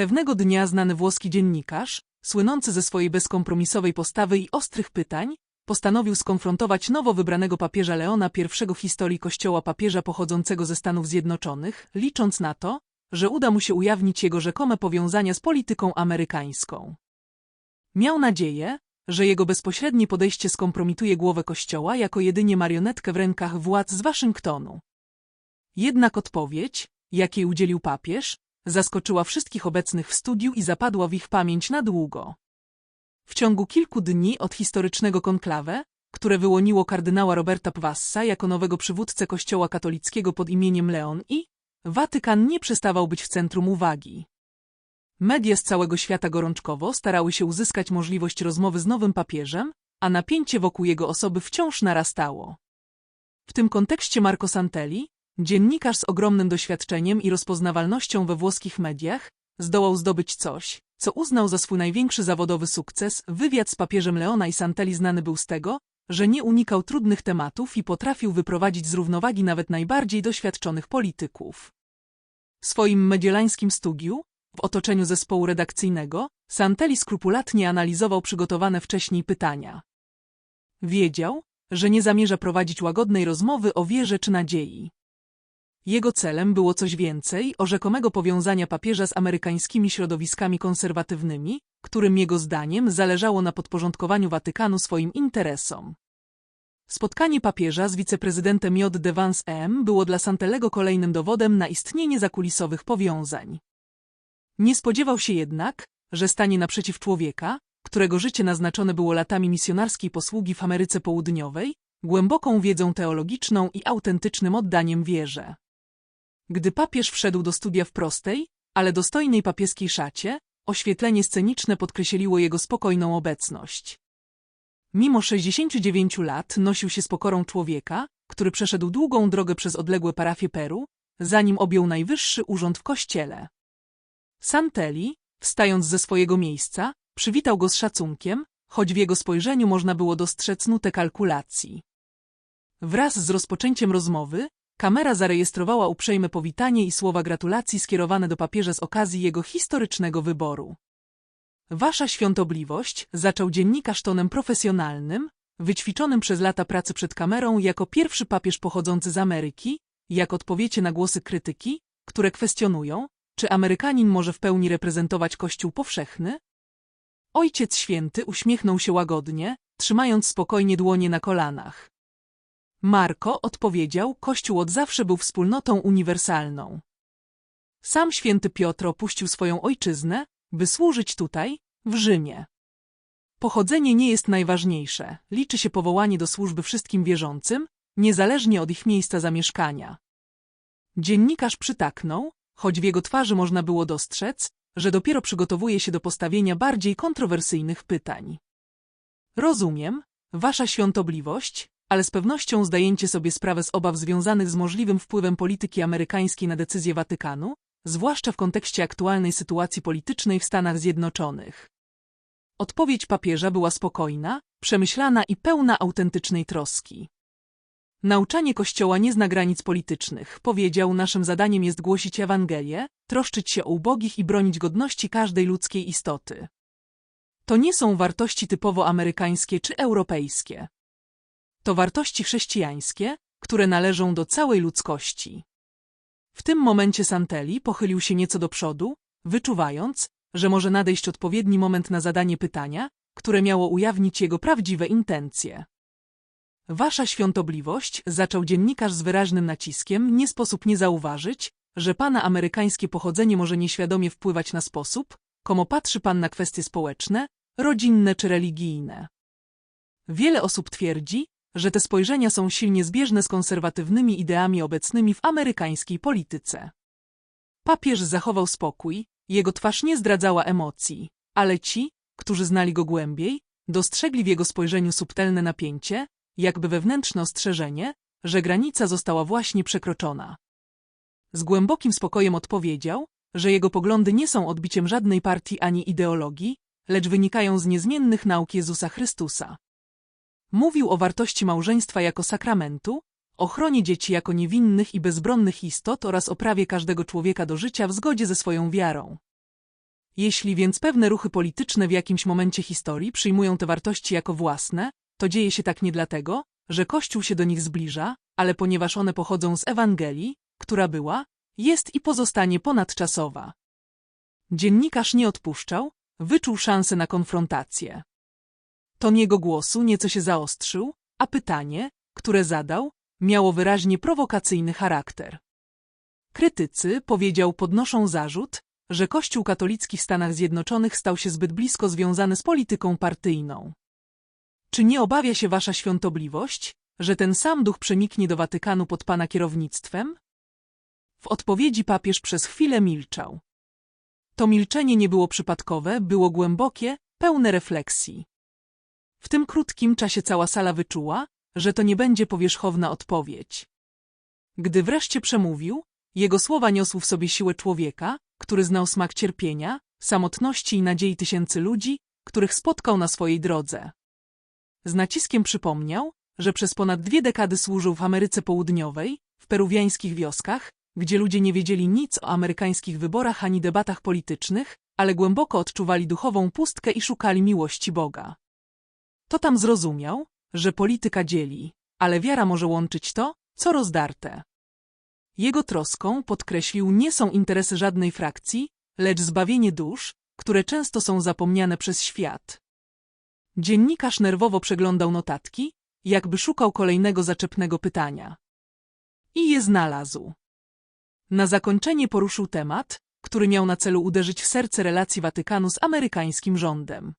Pewnego dnia znany włoski dziennikarz, słynący ze swojej bezkompromisowej postawy i ostrych pytań, postanowił skonfrontować nowo wybranego papieża Leona I w historii kościoła papieża pochodzącego ze Stanów Zjednoczonych, licząc na to, że uda mu się ujawnić jego rzekome powiązania z polityką amerykańską. Miał nadzieję, że jego bezpośrednie podejście skompromituje głowę kościoła jako jedynie marionetkę w rękach władz z Waszyngtonu. Jednak odpowiedź, jakiej udzielił papież, zaskoczyła wszystkich obecnych w studiu i zapadła w ich pamięć na długo. W ciągu kilku dni od historycznego konklawę, które wyłoniło kardynała Roberta Pwassa jako nowego przywódcę kościoła katolickiego pod imieniem Leon i Watykan nie przestawał być w centrum uwagi. Media z całego świata gorączkowo starały się uzyskać możliwość rozmowy z nowym papieżem, a napięcie wokół jego osoby wciąż narastało. W tym kontekście Marco Santelli, dziennikarz z ogromnym doświadczeniem i rozpoznawalnością we włoskich mediach, zdołał zdobyć coś, co uznał za swój największy zawodowy sukces. Wywiad z papieżem Leona i Santelli znany był z tego, że nie unikał trudnych tematów i potrafił wyprowadzić z równowagi nawet najbardziej doświadczonych polityków. W swoim mediolańskim studiu, w otoczeniu zespołu redakcyjnego, Santelli skrupulatnie analizował przygotowane wcześniej pytania. Wiedział, że nie zamierza prowadzić łagodnej rozmowy o wierze czy nadziei. Jego celem było coś więcej o rzekomego powiązania papieża z amerykańskimi środowiskami konserwatywnymi, którym jego zdaniem zależało na podporządkowaniu Watykanu swoim interesom. Spotkanie papieża z wiceprezydentem J. de Vance M. było dla Santelego kolejnym dowodem na istnienie zakulisowych powiązań. Nie spodziewał się jednak, że stanie naprzeciw człowieka, którego życie naznaczone było latami misjonarskiej posługi w Ameryce Południowej, głęboką wiedzą teologiczną i autentycznym oddaniem wierze. Gdy papież wszedł do studia w prostej, ale dostojnej papieskiej szacie, oświetlenie sceniczne podkreśliło jego spokojną obecność. Mimo 69 lat nosił się z pokorą człowieka, który przeszedł długą drogę przez odległe parafie Peru, zanim objął najwyższy urząd w kościele. Santelli, wstając ze swojego miejsca, przywitał go z szacunkiem, choć w jego spojrzeniu można było dostrzec nutę kalkulacji. Wraz z rozpoczęciem rozmowy, kamera zarejestrowała uprzejme powitanie i słowa gratulacji skierowane do papieża z okazji jego historycznego wyboru. Wasza świątobliwość, zaczął dziennikarz tonem profesjonalnym, wyćwiczonym przez lata pracy przed kamerą jako pierwszy papież pochodzący z Ameryki, jak odpowiecie na głosy krytyki, które kwestionują, czy Amerykanin może w pełni reprezentować Kościół powszechny? Ojciec Święty uśmiechnął się łagodnie, trzymając spokojnie dłonie na kolanach. Marko odpowiedział, Kościół od zawsze był wspólnotą uniwersalną. Sam święty Piotr opuścił swoją ojczyznę, by służyć tutaj, w Rzymie. Pochodzenie nie jest najważniejsze, liczy się powołanie do służby wszystkim wierzącym, niezależnie od ich miejsca zamieszkania. Dziennikarz przytaknął, choć w jego twarzy można było dostrzec, że dopiero przygotowuje się do postawienia bardziej kontrowersyjnych pytań. Rozumiem, wasza świątobliwość, ale z pewnością zdajecie sobie sprawę z obaw związanych z możliwym wpływem polityki amerykańskiej na decyzje Watykanu, zwłaszcza w kontekście aktualnej sytuacji politycznej w Stanach Zjednoczonych. Odpowiedź papieża była spokojna, przemyślana i pełna autentycznej troski. Nauczanie Kościoła nie zna granic politycznych, powiedział, naszym zadaniem jest głosić Ewangelię, troszczyć się o ubogich i bronić godności każdej ludzkiej istoty. To nie są wartości typowo amerykańskie czy europejskie. To wartości chrześcijańskie, które należą do całej ludzkości. W tym momencie Santelli pochylił się nieco do przodu, wyczuwając, że może nadejść odpowiedni moment na zadanie pytania, które miało ujawnić jego prawdziwe intencje. Wasza świątobliwość, zaczął dziennikarz z wyraźnym naciskiem, nie sposób nie zauważyć, że pana amerykańskie pochodzenie może nieświadomie wpływać na sposób, komu patrzy pan na kwestie społeczne, rodzinne czy religijne. Wiele osób twierdzi, że te spojrzenia są silnie zbieżne z konserwatywnymi ideami obecnymi w amerykańskiej polityce. Papież zachował spokój, jego twarz nie zdradzała emocji, ale ci, którzy znali go głębiej, dostrzegli w jego spojrzeniu subtelne napięcie, jakby wewnętrzne ostrzeżenie, że granica została właśnie przekroczona. Z głębokim spokojem odpowiedział, że jego poglądy nie są odbiciem żadnej partii ani ideologii, lecz wynikają z niezmiennych nauk Jezusa Chrystusa. Mówił o wartości małżeństwa jako sakramentu, ochronie dzieci jako niewinnych i bezbronnych istot oraz o prawie każdego człowieka do życia w zgodzie ze swoją wiarą. Jeśli więc pewne ruchy polityczne w jakimś momencie historii przyjmują te wartości jako własne, to dzieje się tak nie dlatego, że Kościół się do nich zbliża, ale ponieważ one pochodzą z Ewangelii, która była, jest i pozostanie ponadczasowa. Dziennikarz nie odpuszczał, wyczuł szansę na konfrontację. Ton jego głosu nieco się zaostrzył, a pytanie, które zadał, miało wyraźnie prowokacyjny charakter. Krytycy, powiedział, podnoszą zarzut, że Kościół katolicki w Stanach Zjednoczonych stał się zbyt blisko związany z polityką partyjną. Czy nie obawia się wasza świątobliwość, że ten sam duch przeniknie do Watykanu pod pana kierownictwem? W odpowiedzi papież przez chwilę milczał. To milczenie nie było przypadkowe, było głębokie, pełne refleksji. W tym krótkim czasie cała sala wyczuła, że to nie będzie powierzchowna odpowiedź. Gdy wreszcie przemówił, jego słowa niosły w sobie siłę człowieka, który znał smak cierpienia, samotności i nadziei tysięcy ludzi, których spotkał na swojej drodze. Z naciskiem przypomniał, że przez ponad dwie dekady służył w Ameryce Południowej, w peruwiańskich wioskach, gdzie ludzie nie wiedzieli nic o amerykańskich wyborach ani debatach politycznych, ale głęboko odczuwali duchową pustkę i szukali miłości Boga. To tam zrozumiał, że polityka dzieli, ale wiara może łączyć to, co rozdarte. Jego troską, podkreślił, nie są interesy żadnej frakcji, lecz zbawienie dusz, które często są zapomniane przez świat. Dziennikarz nerwowo przeglądał notatki, jakby szukał kolejnego zaczepnego pytania. I je znalazł. Na zakończenie poruszył temat, który miał na celu uderzyć w serce relacji Watykanu z amerykańskim rządem.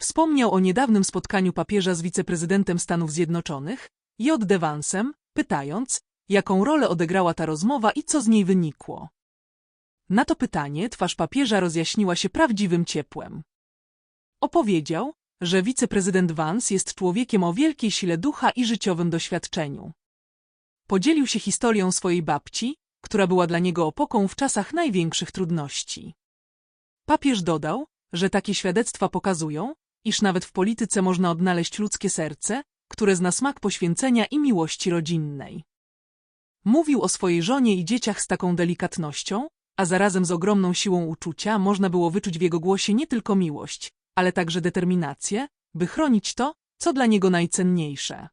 Wspomniał o niedawnym spotkaniu papieża z wiceprezydentem Stanów Zjednoczonych, J. Devansem, pytając, jaką rolę odegrała ta rozmowa i co z niej wynikło. Na to pytanie twarz papieża rozjaśniła się prawdziwym ciepłem. Opowiedział, że wiceprezydent Vance jest człowiekiem o wielkiej sile ducha i życiowym doświadczeniu. Podzielił się historią swojej babci, która była dla niego opoką w czasach największych trudności. Papież dodał, że takie świadectwa pokazują, iż nawet w polityce można odnaleźć ludzkie serce, które zna smak poświęcenia i miłości rodzinnej. Mówił o swojej żonie i dzieciach z taką delikatnością, a zarazem z ogromną siłą uczucia można było wyczuć w jego głosie nie tylko miłość, ale także determinację, by chronić to, co dla niego najcenniejsze.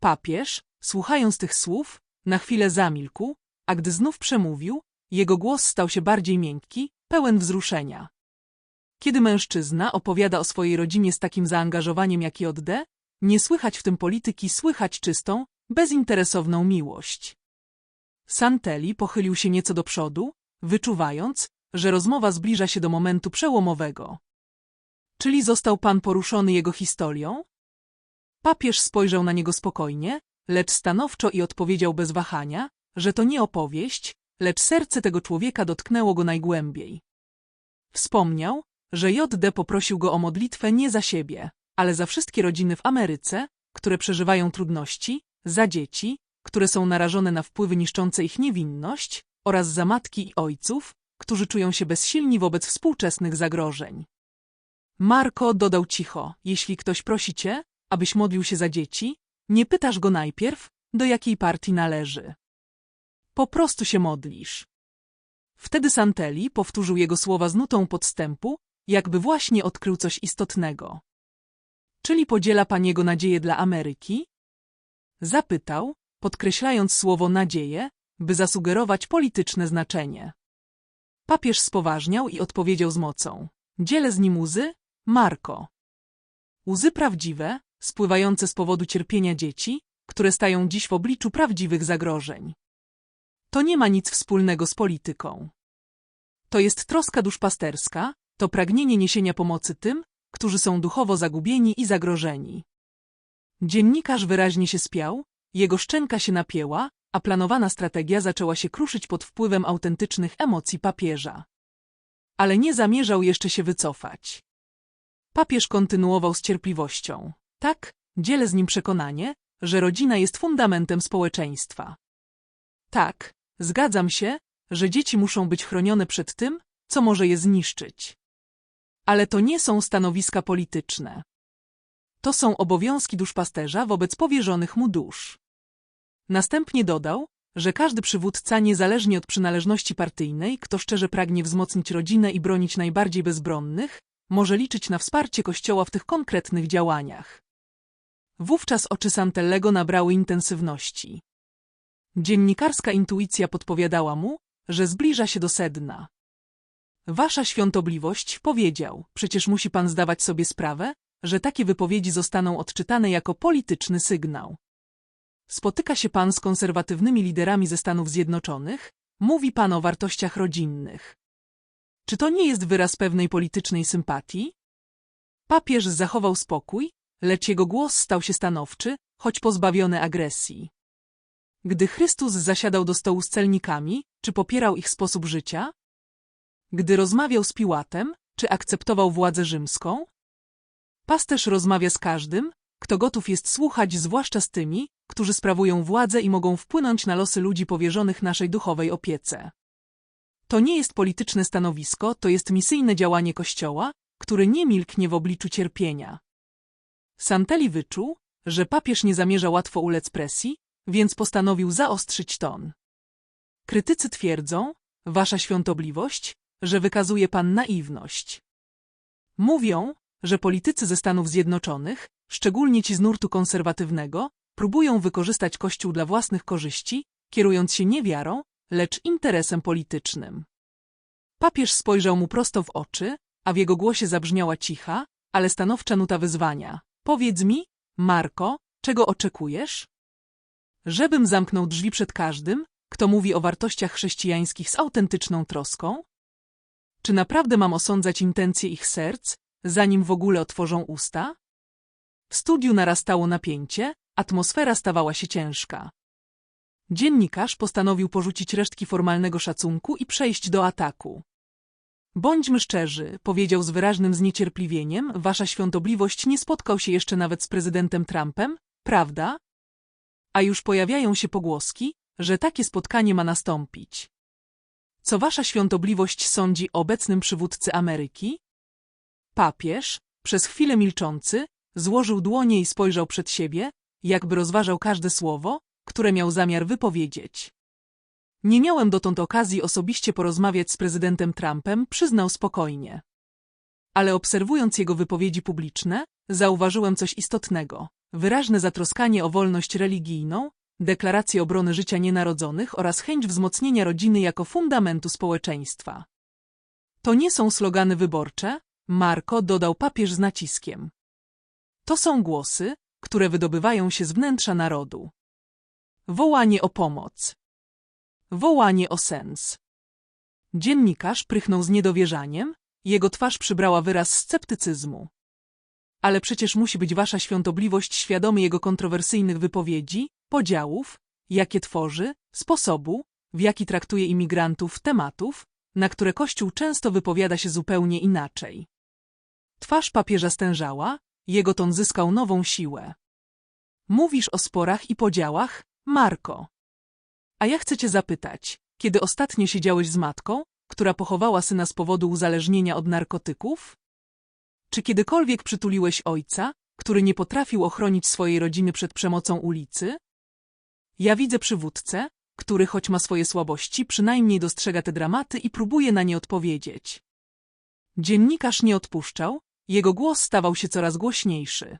Papież, słuchając tych słów, na chwilę zamilkł, a gdy znów przemówił, jego głos stał się bardziej miękki, pełen wzruszenia. Kiedy mężczyzna opowiada o swojej rodzinie z takim zaangażowaniem jak J.D., nie słychać w tym polityki, słychać czystą, bezinteresowną miłość. Santeli pochylił się nieco do przodu, wyczuwając, że rozmowa zbliża się do momentu przełomowego. Czyli został pan poruszony jego historią? Papież spojrzał na niego spokojnie, lecz stanowczo i odpowiedział bez wahania, że to nie opowieść, lecz serce tego człowieka dotknęło go najgłębiej. Wspomniał, że J.D. poprosił go o modlitwę nie za siebie, ale za wszystkie rodziny w Ameryce, które przeżywają trudności, za dzieci, które są narażone na wpływy niszczące ich niewinność, oraz za matki i ojców, którzy czują się bezsilni wobec współczesnych zagrożeń. Marko dodał cicho, jeśli ktoś prosi cię, abyś modlił się za dzieci, nie pytasz go najpierw, do jakiej partii należy. Po prostu się modlisz. Wtedy Santeli powtórzył jego słowa z nutą podstępu, jakby właśnie odkrył coś istotnego. Czyli podziela pan jego nadzieję dla Ameryki? Zapytał, podkreślając słowo nadzieję, by zasugerować polityczne znaczenie. Papież spoważniał i odpowiedział z mocą. Dzielę z nim łzy, Marko. Łzy prawdziwe, spływające z powodu cierpienia dzieci, które stają dziś w obliczu prawdziwych zagrożeń. To nie ma nic wspólnego z polityką. To jest troska duszpasterska, to pragnienie niesienia pomocy tym, którzy są duchowo zagubieni i zagrożeni. Dziennikarz wyraźnie się spiał, jego szczęka się napięła, a planowana strategia zaczęła się kruszyć pod wpływem autentycznych emocji papieża. Ale nie zamierzał jeszcze się wycofać. Papież kontynuował z cierpliwością. Tak, dzielę z nim przekonanie, że rodzina jest fundamentem społeczeństwa. Tak, zgadzam się, że dzieci muszą być chronione przed tym, co może je zniszczyć. Ale to nie są stanowiska polityczne. To są obowiązki duszpasterza wobec powierzonych mu dusz. Następnie dodał, że każdy przywódca, niezależnie od przynależności partyjnej, kto szczerze pragnie wzmocnić rodzinę i bronić najbardziej bezbronnych, może liczyć na wsparcie Kościoła w tych konkretnych działaniach. Wówczas oczy Santellego nabrały intensywności. Dziennikarska intuicja podpowiadała mu, że zbliża się do sedna. Wasza świątobliwość, powiedział, przecież musi pan zdawać sobie sprawę, że takie wypowiedzi zostaną odczytane jako polityczny sygnał. Spotyka się pan z konserwatywnymi liderami ze Stanów Zjednoczonych, mówi pan o wartościach rodzinnych. Czy to nie jest wyraz pewnej politycznej sympatii? Papież zachował spokój, lecz jego głos stał się stanowczy, choć pozbawiony agresji. Gdy Chrystus zasiadał do stołu z celnikami, czy popierał ich sposób życia? Gdy rozmawiał z Piłatem, czy akceptował władzę rzymską? Pasterz rozmawia z każdym, kto gotów jest słuchać, zwłaszcza z tymi, którzy sprawują władzę i mogą wpłynąć na losy ludzi powierzonych naszej duchowej opiece. To nie jest polityczne stanowisko, to jest misyjne działanie Kościoła, który nie milknie w obliczu cierpienia. Santeli wyczuł, że papież nie zamierza łatwo ulec presji, więc postanowił zaostrzyć ton. Krytycy twierdzą, wasza świątobliwość, że wykazuje pan naiwność. Mówią, że politycy ze Stanów Zjednoczonych, szczególnie ci z nurtu konserwatywnego, próbują wykorzystać Kościół dla własnych korzyści, kierując się nie wiarą, lecz interesem politycznym. Papież spojrzał mu prosto w oczy, a w jego głosie zabrzmiała cicha, ale stanowcza nuta wyzwania. Powiedz mi, Marko, czego oczekujesz? Żebym zamknął drzwi przed każdym, kto mówi o wartościach chrześcijańskich z autentyczną troską? Czy naprawdę mam osądzać intencje ich serc, zanim w ogóle otworzą usta? W studiu narastało napięcie, atmosfera stawała się ciężka. Dziennikarz postanowił porzucić resztki formalnego szacunku i przejść do ataku. Bądźmy szczerzy, powiedział z wyraźnym zniecierpliwieniem, wasza świątobliwość nie spotkał się jeszcze nawet z prezydentem Trumpem, prawda? A już pojawiają się pogłoski, że takie spotkanie ma nastąpić. Co wasza świątobliwość sądzi o obecnym przywódcy Ameryki? Papież, przez chwilę milczący, złożył dłonie i spojrzał przed siebie, jakby rozważał każde słowo, które miał zamiar wypowiedzieć. Nie miałem dotąd okazji osobiście porozmawiać z prezydentem Trumpem, przyznał spokojnie. Ale obserwując jego wypowiedzi publiczne, zauważyłem coś istotnego. Wyraźne zatroskanie o wolność religijną, deklarację obrony życia nienarodzonych oraz chęć wzmocnienia rodziny jako fundamentu społeczeństwa. To nie są slogany wyborcze, Marko dodał papież z naciskiem. To są głosy, które wydobywają się z wnętrza narodu. Wołanie o pomoc. Wołanie o sens. Dziennikarz prychnął z niedowierzaniem, jego twarz przybrała wyraz sceptycyzmu. Ale przecież musi być wasza świątobliwość świadomy jego kontrowersyjnych wypowiedzi, podziałów, jakie tworzy, sposobu, w jaki traktuje imigrantów, tematów, na które Kościół często wypowiada się zupełnie inaczej. Twarz papieża stężała, jego ton zyskał nową siłę. Mówisz o sporach i podziałach, Marko. A ja chcę cię zapytać, kiedy ostatnio siedziałeś z matką, która pochowała syna z powodu uzależnienia od narkotyków? Czy kiedykolwiek przytuliłeś ojca, który nie potrafił ochronić swojej rodziny przed przemocą ulicy? Ja widzę przywódcę, który choć ma swoje słabości, przynajmniej dostrzega te dramaty i próbuje na nie odpowiedzieć. Dziennikarz nie odpuszczał, jego głos stawał się coraz głośniejszy.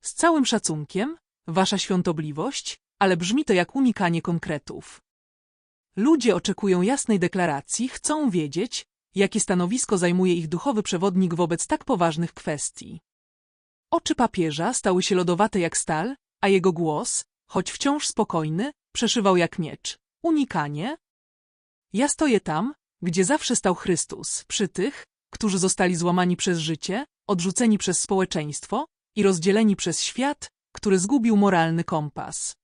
Z całym szacunkiem, wasza świątobliwość, ale brzmi to jak unikanie konkretów. Ludzie oczekują jasnej deklaracji, chcą wiedzieć, jakie stanowisko zajmuje ich duchowy przewodnik wobec tak poważnych kwestii. Oczy papieża stały się lodowate jak stal, a jego głos, choć wciąż spokojny, przeszywał jak miecz. Unikanie? Ja stoję tam, gdzie zawsze stał Chrystus, przy tych, którzy zostali złamani przez życie, odrzuceni przez społeczeństwo i rozdzieleni przez świat, który zgubił moralny kompas.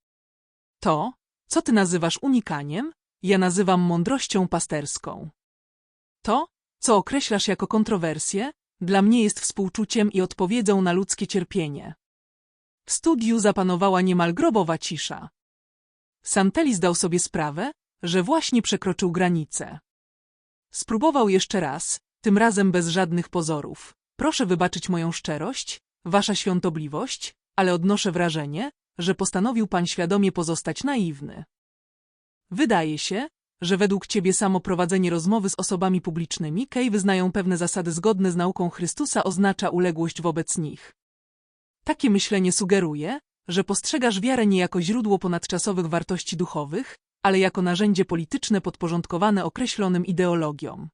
To, co ty nazywasz unikaniem, ja nazywam mądrością pasterską. To, co określasz jako kontrowersję, dla mnie jest współczuciem i odpowiedzią na ludzkie cierpienie. W studiu zapanowała niemal grobowa cisza. Santeli zdał sobie sprawę, że właśnie przekroczył granicę. Spróbował jeszcze raz, tym razem bez żadnych pozorów. Proszę wybaczyć moją szczerość, wasza świątobliwość, ale odnoszę wrażenie, że postanowił pan świadomie pozostać naiwny. Wydaje się, że według ciebie samo prowadzenie rozmowy z osobami publicznymi, Kej wyznają pewne zasady zgodne z nauką Chrystusa, oznacza uległość wobec nich. Takie myślenie sugeruje, że postrzegasz wiarę nie jako źródło ponadczasowych wartości duchowych, ale jako narzędzie polityczne podporządkowane określonym ideologiom.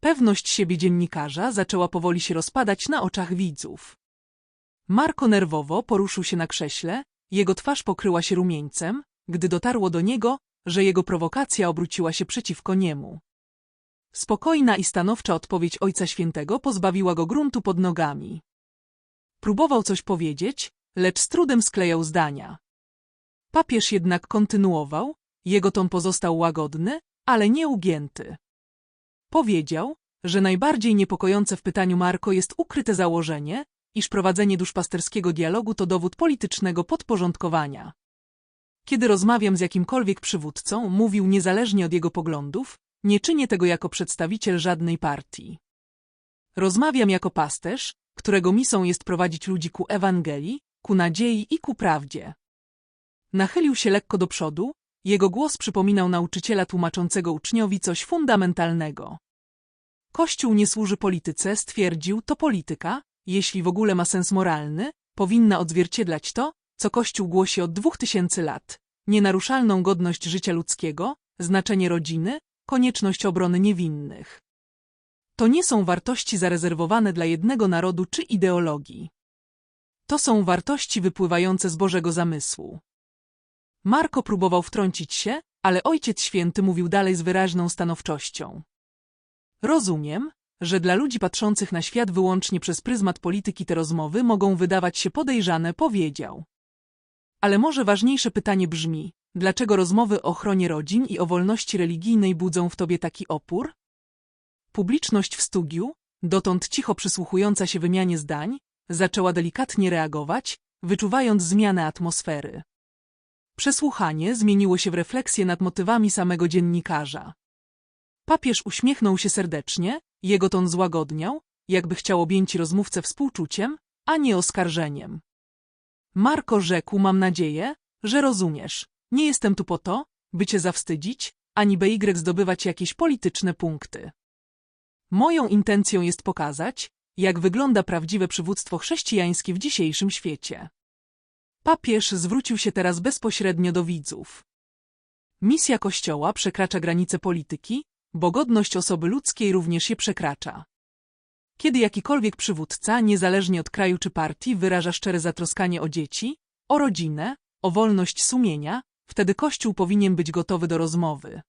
Pewność siebie dziennikarza zaczęła powoli się rozpadać na oczach widzów. Marko nerwowo poruszył się na krześle, jego twarz pokryła się rumieńcem, gdy dotarło do niego, że jego prowokacja obróciła się przeciwko niemu. Spokojna i stanowcza odpowiedź Ojca Świętego pozbawiła go gruntu pod nogami. Próbował coś powiedzieć, lecz z trudem sklejał zdania. Papież jednak kontynuował, jego ton pozostał łagodny, ale nieugięty. Powiedział, że najbardziej niepokojące w pytaniu Marko jest ukryte założenie, iż prowadzenie duszpasterskiego dialogu to dowód politycznego podporządkowania. Kiedy rozmawiam z jakimkolwiek przywódcą, mówił niezależnie od jego poglądów, nie czynię tego jako przedstawiciel żadnej partii. Rozmawiam jako pasterz, którego misą jest prowadzić ludzi ku Ewangelii, ku nadziei i ku prawdzie. Nachylił się lekko do przodu, jego głos przypominał nauczyciela tłumaczącego uczniowi coś fundamentalnego. Kościół nie służy polityce, stwierdził, to polityka, jeśli w ogóle ma sens moralny, powinna odzwierciedlać to, co Kościół głosi od dwóch tysięcy lat. Nienaruszalną godność życia ludzkiego, znaczenie rodziny, konieczność obrony niewinnych. To nie są wartości zarezerwowane dla jednego narodu czy ideologii. To są wartości wypływające z Bożego zamysłu. Marko próbował wtrącić się, ale Ojciec Święty mówił dalej z wyraźną stanowczością. Rozumiem, że dla ludzi patrzących na świat wyłącznie przez pryzmat polityki te rozmowy mogą wydawać się podejrzane, powiedział. Ale może ważniejsze pytanie brzmi, dlaczego rozmowy o ochronie rodzin i o wolności religijnej budzą w tobie taki opór? Publiczność w studiu, dotąd cicho przysłuchująca się wymianie zdań, zaczęła delikatnie reagować, wyczuwając zmianę atmosfery. Przesłuchanie zmieniło się w refleksję nad motywami samego dziennikarza. Papież uśmiechnął się serdecznie, jego ton złagodniał, jakby chciał objęć rozmówcę współczuciem, a nie oskarżeniem. Marko rzekł, mam nadzieję, że rozumiesz. Nie jestem tu po to, by cię zawstydzić, ani by Y zdobywać jakieś polityczne punkty. Moją intencją jest pokazać, jak wygląda prawdziwe przywództwo chrześcijańskie w dzisiejszym świecie. Papież zwrócił się teraz bezpośrednio do widzów. Misja Kościoła przekracza granice polityki, bo godność osoby ludzkiej również je przekracza. Kiedy jakikolwiek przywódca, niezależnie od kraju czy partii, wyraża szczere zatroskanie o dzieci, o rodzinę, o wolność sumienia, wtedy Kościół powinien być gotowy do rozmowy.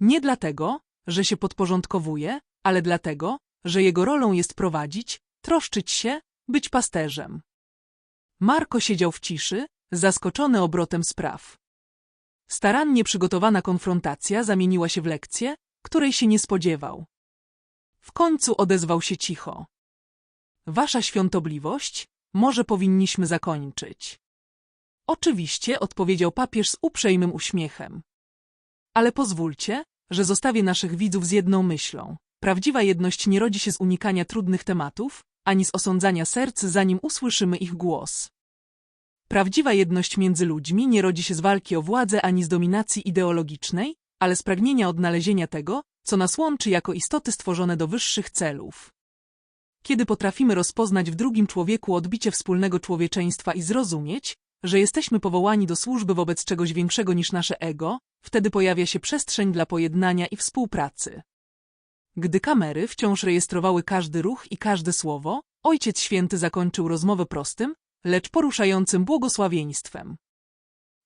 Nie dlatego, że się podporządkowuje, ale dlatego, że jego rolą jest prowadzić, troszczyć się, być pasterzem. Marko siedział w ciszy, zaskoczony obrotem spraw. Starannie przygotowana konfrontacja zamieniła się w lekcję, której się nie spodziewał. W końcu odezwał się cicho. Wasza świątobliwość, może powinniśmy zakończyć. Oczywiście, odpowiedział papież z uprzejmym uśmiechem. Ale pozwólcie, że zostawię naszych widzów z jedną myślą. Prawdziwa jedność nie rodzi się z unikania trudnych tematów, ani z osądzania serc, zanim usłyszymy ich głos. Prawdziwa jedność między ludźmi nie rodzi się z walki o władzę ani z dominacji ideologicznej, ale z pragnienia odnalezienia tego, co nas łączy jako istoty stworzone do wyższych celów. Kiedy potrafimy rozpoznać w drugim człowieku odbicie wspólnego człowieczeństwa i zrozumieć, że jesteśmy powołani do służby wobec czegoś większego niż nasze ego, wtedy pojawia się przestrzeń dla pojednania i współpracy. Gdy kamery wciąż rejestrowały każdy ruch i każde słowo, Ojciec Święty zakończył rozmowę prostym, lecz poruszającym błogosławieństwem.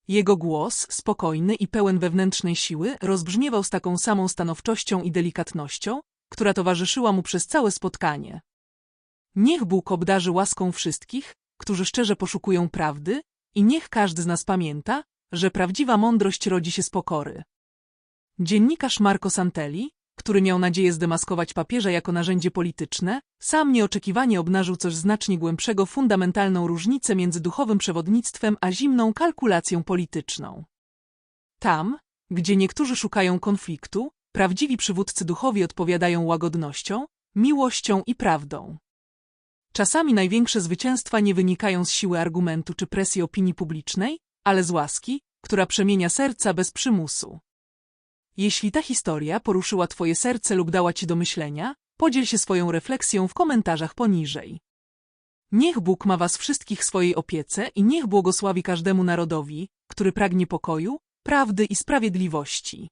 Jego głos, spokojny i pełen wewnętrznej siły, rozbrzmiewał z taką samą stanowczością i delikatnością, która towarzyszyła mu przez całe spotkanie. Niech Bóg obdarzy łaską wszystkich, którzy szczerze poszukują prawdy, i niech każdy z nas pamięta, że prawdziwa mądrość rodzi się z pokory. Dziennikarz Marco Santelli, który miał nadzieję zdemaskować papieża jako narzędzie polityczne, sam nieoczekiwanie obnażył coś znacznie głębszego fundamentalną różnicę między duchowym przewodnictwem a zimną kalkulacją polityczną. Tam, gdzie niektórzy szukają konfliktu, prawdziwi przywódcy duchowi odpowiadają łagodnością, miłością i prawdą. Czasami największe zwycięstwa nie wynikają z siły argumentu czy presji opinii publicznej, ale z łaski, która przemienia serca bez przymusu. Jeśli ta historia poruszyła Twoje serce lub dała Ci do myślenia, podziel się swoją refleksją w komentarzach poniżej. Niech Bóg ma Was wszystkich w swojej opiece i niech błogosławi każdemu narodowi, który pragnie pokoju, prawdy i sprawiedliwości.